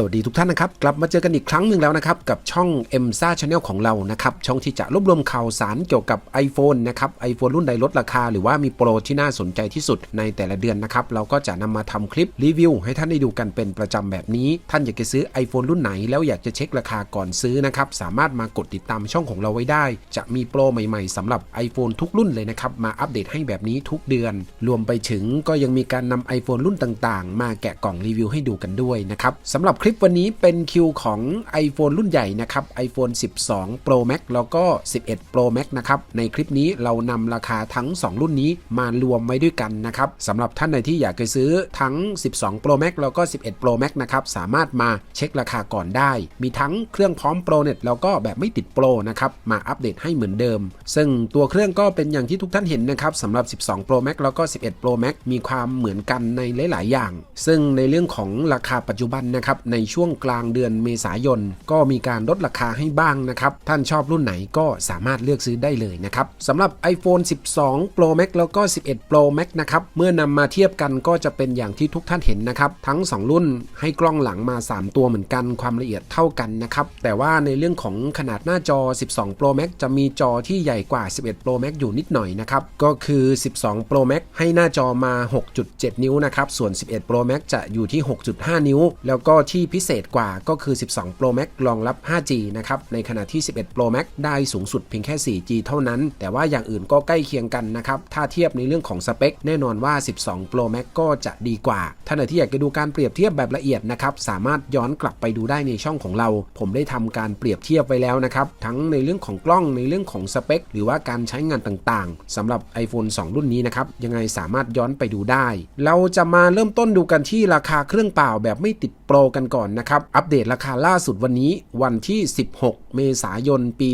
สวัสดีทุกท่านนะครับ กลับมาเจอกันอีกครั้งหนึ่งแล้วนะครับ กับช่อง m อ็มซ่าชาแนลของเรานะครับ ช่องที่จะรวบรวมข่าวสารเกี่ยวกับ iPhone นะครับ iPhone รุ่นใดลดราคา หรือว่ามีโปรที่น่าสนใจที่สุดในแต่ละเดือนนะครับ เราก็จะนำมาทำคลิปรีวิว ให้ท่านได้ดูกันเป็นประจำแบบนี้ ท่านอยากจะซื้อ iPhone รุ่นไหน แล้วอยากจะเช็คราคาก่อนซื้อนะครับ สามารถมากดติดตามช่องของเราไว้ได้ จะมีโปรใหม่ๆสำหรับ iPhone ทุกรุ่นเลยนะครับมาอัปเดตให้แบบนี้ทุกเดือน รวมไปถึงก็ยังมีการนำ iPhone รุ่นต่าง ๆ มาแกะกล่องรีวิวให้ดูกันด้วยนะครับสำหรับคลิปลิปวันนี้เป็นคิวของ iPhone รุ่นใหญ่นะครับ iPhone 12 Pro Max แล้วก็ 11 Pro Max นะครับในคลิปนี้เรานำราคาทั้ง 2 รุ่นนี้มารวมไว้ด้วยกันนะครับสำหรับท่านใดที่อยากจะซื้อทั้ง 12 Pro Max แล้วก็ 11 Pro Max นะครับสามารถมาเช็คราคาก่อนได้ มีทั้งเครื่องพร้อม Pro Net แล้วก็แบบไม่ติดโปรนะครับมาอัปเดตให้เหมือนเดิม ซึ่งตัวเครื่องก็เป็นอย่างที่ทุกท่านเห็นนะครับสำหรับ 12 Pro Max แล้วก็ 11 Pro Max มีความเหมือนกันในหลาย ๆ อย่าง ซึ่งในเรื่องของราคาปัจจุบันนะครับในช่วงกลางเดือนเมษายน ก็มีการลดราคาให้บ้างนะครับ ท่านชอบรุ่นไหนก็สามารถเลือกซื้อได้เลยนะครับสำหรับ iPhone 12 Pro Max แล้วก็ 11 Pro Max นะครับ เมื่อนำมาเทียบกันก็จะเป็นอย่างที่ทุกท่านเห็นนะครับ ทั้ง 2 รุ่นให้กล้องหลังมา 3 ตัวเหมือนกัน ความละเอียดเท่ากันนะครับ แต่ว่าในเรื่องของขนาดหน้าจอ 12 Pro Max จะมีจอที่ใหญ่กว่า 11 Pro Max อยู่นิดหน่อยนะครับ ก็คือ 12 Pro Max ให้หน้าจอมา 6.7 นิ้วนะครับ ส่วน 11 Pro Max จะอยู่ที่ 6.5 นิ้ว แล้วก็ที่พิเศษกว่าก็คือ 12 Pro Max รองรับ 5G นะครับ ในขณะที่ 11 Pro Max ได้สูงสุดเพียงแค่ 4G เท่านั้น แต่ว่าอย่างอื่นก็ใกล้เคียงกันนะครับ ถ้าเทียบในเรื่องของสเปค แน่นอนว่า 12 Pro Max ก็จะดีกว่า ท่านใดที่อยากจะดูการเปรียบเทียบแบบละเอียดนะครับ สามารถย้อนกลับไปดูได้ในช่องของเรา ผมได้ทำการเปรียบเทียบไว้แล้วนะครับ ทั้งในเรื่องของกล้อง ในเรื่องของสเปค หรือว่าการใช้งานต่างๆสำหรับ iPhone 2 รุ่นนี้นะครับ ยังไงสามารถย้อนไปดูได้ เราจะมาเริ่มต้นดูกันที่ราคาเครื่องเปล่าแบบไม่ติดโปรกันก่อนนะครับ อัปเดตราคาล่าสุดวันนี้วันที่ 16 เมษายน ปี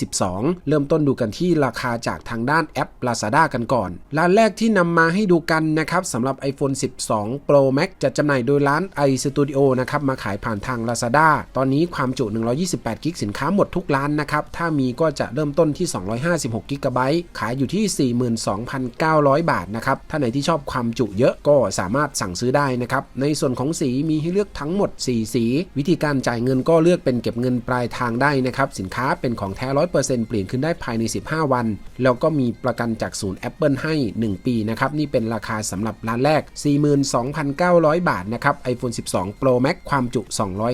2022 เริ่มต้นดูกันที่ราคาจากทางด้านแอป Lazada กันก่อน ร้านแรกที่นำมาให้ดูกันนะครับสำหรับ iPhone 12 Pro Max จะจำหน่ายโดยร้าน iStudio นะครับ มาขายผ่านทาง Lazada ตอนนี้ความจุ 128 กิกสินค้าหมดทุกร้านนะครับ ถ้ามีก็จะเริ่มต้นที่ 256 กิกะไบต์ขายอยู่ที่ 42,900 บาทนะครับ ถ้าไหนที่ชอบความจุเยอะก็สามารถสั่งซื้อได้นะครับ ในส่วนของสีมีให้เลือกทั้งหมด4 สี วิธีการจ่ายเงินก็เลือกเป็นเก็บเงินปลายทางได้นะครับ สินค้าเป็นของแท้ 100%เปลี่ยนขึ้นได้ภายใน 15 วัน แล้วก็มีประกันจากศูนย์ Apple ให้ 1 ปีนะครับ นี่เป็นราคาสำหรับร้านแรก 42,900 บาทนะครับ iPhone 12 Pro Max ความจุ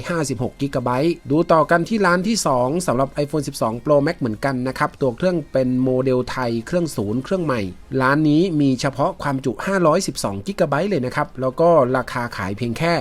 256 g b ดูต่อกันที่ร้านที่ 2สำหรับ iPhone 12 Pro Max เหมือนกันนะครับ ตัวเครื่องเป็นโมเดลไทยเครื่องศูนย์เครื่องใหม่ ร้านนี้มีเฉพาะความจุ 512 g b เลยนะครับ แล้วก็ราคาขายเพียงแค่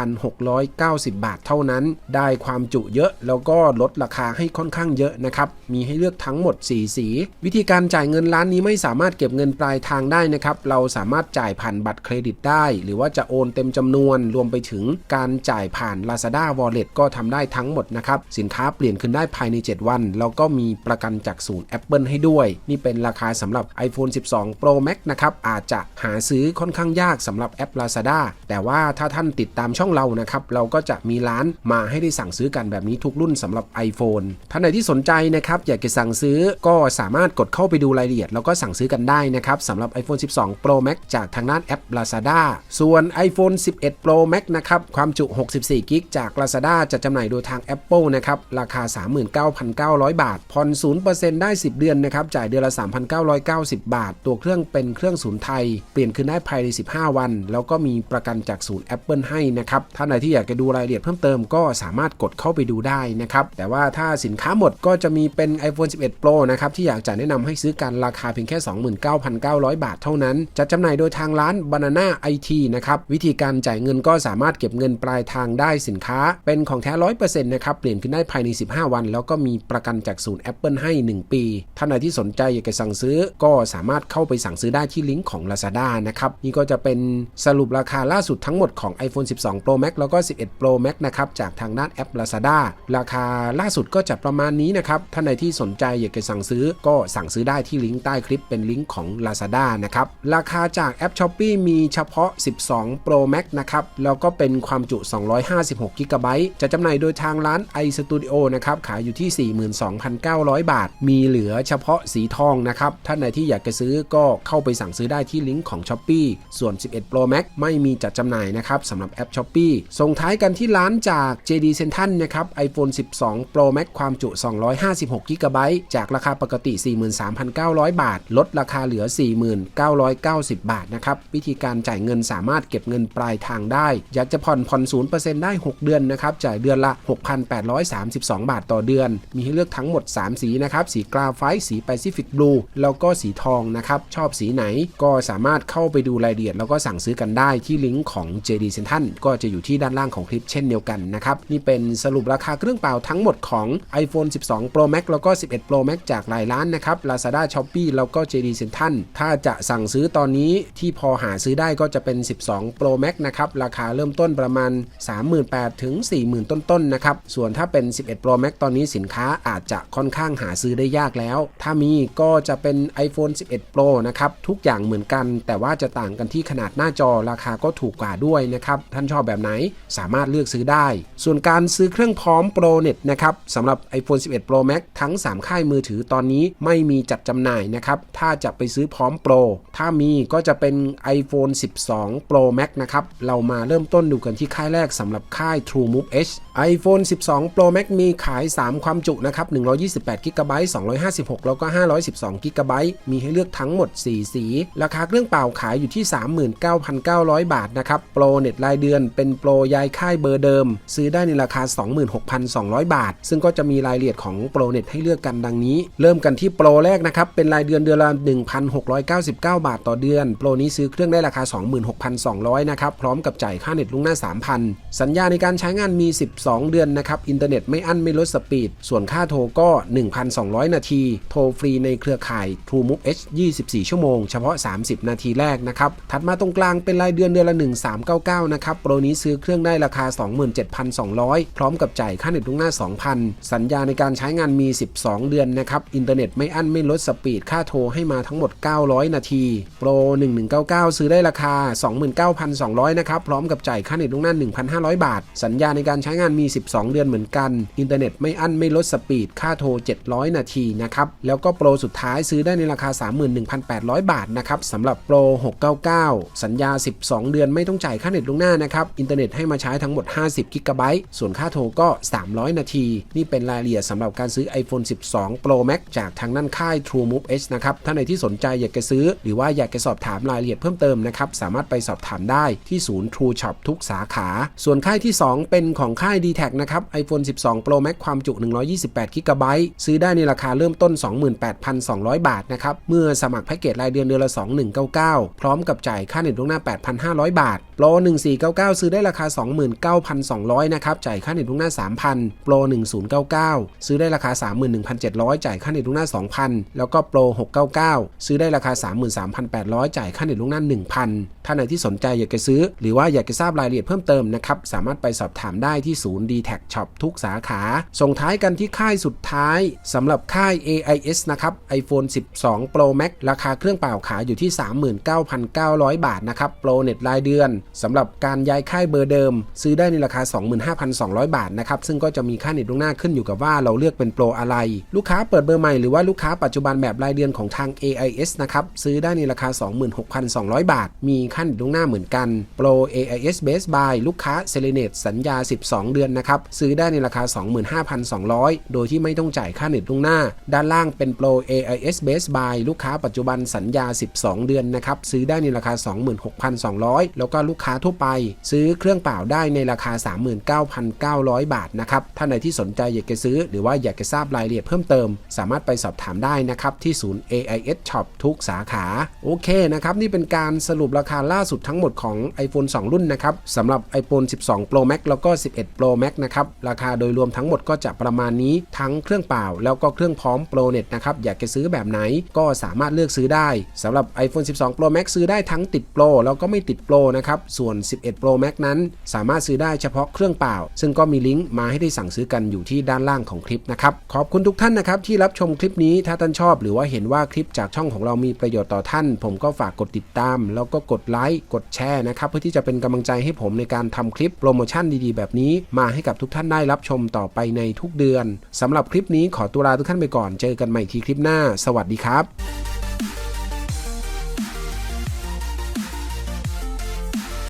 38,690 บาทเท่านั้น ได้ความจุเยอะแล้วก็ลดราคาให้ค่อนข้างเยอะนะครับ มีให้เลือกทั้งหมด 4 สี วิธีการจ่ายเงินร้านนี้ไม่สามารถเก็บเงินปลายทางได้นะครับ เราสามารถจ่ายผ่านบัตรเครดิตได้ หรือว่าจะโอนเต็มจำนวน รวมไปถึงการจ่ายผ่าน Lazada Wallet ก็ทำได้ทั้งหมดนะครับ สินค้าเปลี่ยนขึ้นได้ภายใน 7 วัน แล้วก็มีประกันจากศูนย์ Apple ให้ด้วย นี่เป็นราคาสำหรับ iPhone 12 Pro Max นะครับอาจจะหาซื้อค่อนข้างยากสำหรับแอป Lazada แต่ว่าถ้าท่านติดตามช่องเรานะครับเราก็จะมีร้านมาให้ได้สั่งซื้อกันแบบนี้ทุกรุ่นสำหรับ iPhone ท่านใดที่สนใจนะครับอยากจะสั่งซื้อก็สามารถกดเข้าไปดูรายละเอียด แล้วก็สั่งซื้อกันได้นะครับสำหรับ iPhone 12 Pro Max จากทางด้านแอป Lazada ส่วน iPhone 11 Pro Max นะครับความจุ 64กิกจาก Lazada จะจำหน่ายโดยทาง Apple นะครับราคา 39,900 บาทผ่อน 0%ได้ 10 เดือนนะครับจ่ายเดือนละ 3,990 บาท ตัวเครื่องเป็นเครื่องศูนย์ไทย เปลี่ยนคืนได้ภายใน 15 วัน แล้วก็มีประกันจากศูนย์ Apple ให้นะครับท่านใดที่อยากจะดูรายละเอียดเพิ่มเติมก็สามารถกดเข้าไปดูได้นะครับแต่ว่าถ้าสินค้าหมดก็จะมีเป็น iPhone 11 Pro นะครับที่อยากจะแนะนำให้ซื้อกันราคาเพียงแค่ 29,900 บาทเท่านั้นจะจำหน่ายโดยทางร้าน Banana IT นะครับวิธีการจ่ายเงินก็สามารถเก็บเงินปลายทางได้สินค้า เป็นของแท้100%นะครับเปลี่ยนขึ้นได้ภายใน 15 วัน แล้วก็มีประกันจากศูนย์ Apple ให้ 1 ปี ท่านใดที่สนใจอยากจะสั่งซื้อ ก็สามารถเข้าไปสั่งซื้อได้ที่ลิงก์ของ Lazada นะครับนี่ก็จะเป็นสรุปราคาล่าสุดทั้งหมดของ iPhone 12 Pro Max แล้วก็ 11 Pro Max นะครับจากทางด้านแอป Lazada ราคาล่าสุดก็จะประมาณนี้นะครับท่านใดที่สนใจอยากจะสั่งซื้อก็สั่งซื้อได้ที่ลิงก์ใต้คลิปเป็นลิงก์ของ Lazada นะครับราคาจากแอป Shopee มีเฉพาะ 12 Pro Max นะครับแล้วก็เป็นความจุ 256 g b จะจำหน่ายโดยทางร้าน iStudio นะครับขายอยู่ที่ 42,900 บาท มีเหลือเฉพาะสีทองนะครับท่านใดที่อยากจะซื้อก็เข้าไปสั่งซื้อได้ที่ลิงก์ของ Shopee ส่วน 11 Pro Max ไม่มีจัดจำหน่ายนะครับสำหรับแอป Shopee Shopee ส่งท้ายกันที่ร้านจาก JD Central นะครับ iPhone 12 Pro Max ความจุ 256 g b จากราคาปกติ 43,900 บาท ลดราคาเหลือ 4990 บาทนะครับ วิธีการจ่ายเงินสามารถเก็บเงินปลายทางได้ อยากจะผ่อนผ่อน0%ได้ 6 เดือนนะครับ จ่ายเดือนละ 6,832 บาทต่อเดือน มีให้เลือกทั้งหมด 3 สีนะครับ สีกราไฟสี Pacific Blue แล้วก็สีทองนะครับชอบสีไหนก็สามารถเข้าไปดูรายละเอียด แล้วก็สั่งซื้อกันได้ที่ลิงก์ของ JD Central ก็จะอยู่ที่ด้านล่างของคลิปเช่นเดียวกันนะครับ นี่เป็นสรุปราคาเครื่องเปล่าทั้งหมดของ iPhone 12 Pro Max แล้วก็ 11 Pro Max จากหลายร้านนะครับ Lazada Shopee แล้วก็ JD Central ถ้าจะสั่งซื้อตอนนี้ที่พอหาซื้อได้ก็จะเป็น 12 Pro Max นะครับ ราคาเริ่มต้นประมาณ 38,000ถึง40,000 ต้นๆนะครับ ส่วนถ้าเป็น 11 Pro Max ตอนนี้สินค้าอาจจะค่อนข้างหาซื้อได้ยากแล้ว ถ้ามีก็จะเป็น iPhone 11 Pro นะครับ ทุกอย่างเหมือนกัน แต่ว่าจะต่างกันที่ขนาดหน้าจอราคาก็ถูกกว่าด้วยนะครับ ท่านชอบแบบไหนสามารถเลือกซื้อได้ ส่วนการซื้อเครื่องพร้อม Pro Net นะครับสำหรับ iPhone 11 Pro Max ทั้ง 3 ค่ายมือถือตอนนี้ไม่มีจัดจำหน่ายนะครับ ถ้าจะไปซื้อพร้อม Pro ถ้ามีก็จะเป็น iPhone 12 Pro Max นะครับ เรามาเริ่มต้นดูกันที่ค่ายแรกสำหรับค่าย TrueMove H iPhone 12 Pro Max มีขาย 3 ความจุนะครับ 128 g b 256 แล้วก็ 512 g b มีให้เลือกทั้งหมด 4 สี ราคาเครื่องเปล่าขายอยู่ที่ 39,900 บาทนะครับโปรเน็ตรายเดือนเป็นโปรย้ายค่ายเบอร์เดิม ซื้อได้ในราคา 26,200 บาท ซึ่งก็จะมีรายละเอียดของโปรเน็ตให้เลือกกันดังนี้ เริ่มกันที่โปรแรกนะครับ เป็นรายเดือนเดือนละ 1,699 บาทต่อเดือน โปรนี้ซื้อเครื่องได้ราคา 26,200 นะครับ พร้อมกับจ่ายค่าเน็ตลุงหน้า 3,000 สัญญาในการใช้งานมี 12 เดือนนะครับ อินเทอร์เน็ตไม่อั้นไม่ลดสปีด ส่วนค่าโทรก็ 1,200 นาที โทรฟรีในเครือข่าย TrueMove H 24 ชั่วโมง เฉพาะ 30 นาทีแรกนะครับ ถัดมาตรงกลางเป็นรายเดือนเดือนละ 1399 นะครับ โปรนี้ซื้อเครื่องได้ราคา 27,200 พร้อมกับจ่ายค่าเน็ตลุงหน้า 2,000 สัญญาในการใช้งานมี 12 เดือนนะครับ อินเทอร์เน็ตไม่อั้นไม่ลดสปีดค่าโทรให้มาทั้งหมด 900 นาที โปร 1199 ซื้อได้ราคา 29,200 นะครับ พร้อมกับจ่ายค่าเน็ตลุงหน้า 1,500 บาท สัญญาในการใช้งานมี 12 เดือนเหมือนกัน อินเทอร์เน็ตไม่อั้นไม่ลดสปีดค่าโทร 700 นาทีนะครับ แล้วก็โปรสุดท้ายซื้อได้ในราคา 31,800 บาทนะครับสำหรับโปร 699 สัญญา 12 เดือนไม่ต้องจ่ายค่าเน็ตลุงหน้านะครับอินเทอร์เน็ตให้มาใช้ทั้งหมด 50 กิกะไบต์ส่วนค่าโทรก็ 300 นาที นี่เป็นรายละเอียดสำหรับการซื้อ iPhone 12 Pro Max จากทางด้านค่าย TrueMove H นะครับ ถ้าในที่สนใจอยากจะซื้อ หรือว่าอยากจะสอบถามรายละเอียดเพิ่มเติมนะครับ สามารถไปสอบถามได้ที่ศูนย์ True Shop ทุกสาขา ส่วนค่ายที่ 2 เป็นของค่าย d t แทนะครับ iPhone 12 Pro Max ความจุ 128 g b ซื้อได้ในราคาเริ่มต้น 28,200 บาทนะครับ เมื่อสมัครแพ็กเกจรายเดือนเดือนละ 2199 พร้อมกับจ่ายค่าเน็ตล่วงหน้า 8,500 บาทโปร1499 ซื้อได้ราคา 29,200 นะครับ จ่ายค่าเน็ตล่วงหน้า 3,000 โปร 1099 ซื้อได้ราคา 31,700 จ่ายค่าเน็ตล่วงหน้า 2,000 แล้วก็โปร 699 ซื้อได้ราคา 33,800 จ่ายค่าเน็ตล่วงหน้า 1,000ถ้าไหนที่สนใจอยากจะซื้อ หรือว่าอยากจะทราบรายละเอียดเพิ่มเติมนะครับ สามารถไปสอบถามได้ที่ศูนย์ d t แท Shop ทุกสาขา ส่งท้ายกันที่ค่ายสุดท้ายสำหรับค่าย AIS นะครับ iPhone 12 Pro Max ราคาเครื่องเปล่าขายอยู่ที่ 39,900 บาทนะครับ โปรเน็ตรายเดือนสำหรับการย้ายค่ายเบอร์เดิม ซื้อได้ในราคา 25,200 บาทนะครับ ซึ่งก็จะมีค่าเน็ตล่วงหน้าขึ้นอยู่กับว่าเราเลือกเป็นโปรอะไร ลูกค้าเปิดเบอร์ใหม่หรือว่าลูกค้าปัจจุบันแบบรายเดือนของทาง AIS นะครับ ซื้อได้ในราคา 26,200 บาท มีค่าเน็ตล่วงหน้าเหมือนกัน โปร AIS Base Buy ลูกค้า s e l e n e t สัญญา 12 เดือนนะครับ ซื้อได้ในราคา 25,200 โดยที่ไม่ต้องจ่ายค่าเน็ตล่วงหน้า ด้านล่างเป็นโปร AIS Base Buy ลูกค้าปัจจุบันสัญญา 12 เดือนนะครับ ซื้อได้ในราคา 26,200 แล้วก็ลูกค้าทั่วไป ซื้ออเครื่องเปล่าได้ในราคา 39,900 บาทนะครับถ้าในที่สนใจอยากจะซื้อ หรือว่าอยากจะทราบรายละเอียดเพิ่มเติม สามารถไปสอบถามได้นะครับที่ศูนย์ AIS Shop ทุกสาขาโอเคนะครับนี่เป็นการสรุปราคาล่าสุดทั้งหมดของ iPhone 2 รุ่นนะครับสำหรับ iPhone 12 Pro Max แล้วก็ 11 Pro Max นะครับราคาโดยรวมทั้งหมดก็จะประมาณนี้ทั้งเครื่องเปล่า แล้วก็เครื่องพร้อม Pro Net นะครับอยากจะซื้อแบบไหนก็สามารถเลือกซื้อได้สำหรับ iPhone 12 Pro Max ซื้อได้ทั้งติด Pro แล้วก็ไม่ติด Pro นะครับส่วน 11 Pro Max นั้น สามารถซื้อได้เฉพาะเครื่องเปล่า ซึ่งก็มีลิงก์มาให้ได้สั่งซื้อกันอยู่ที่ด้านล่างของคลิปนะครับ ขอบคุณทุกท่านนะครับที่รับชมคลิปนี้ถ้าท่านชอบ หรือว่าเห็นว่าคลิปจากช่องของเรามีประโยชน์ต่อท่าน ผมก็ฝากกดติดตาม แล้วก็กดไลค์กดแชร์นะครับเพื่อที่จะเป็นกำลังใจให้ผมในการทำคลิปโปรโมชั่นดีๆ แบบนี้ มาให้กับทุกท่านได้รับชมต่อไปในทุกเดือนสำหรับคลิปนี้ขอตัวลาทุกท่านไปก่อนเจอกันใหม่ทีคลิปหน้า สวัสดีครับ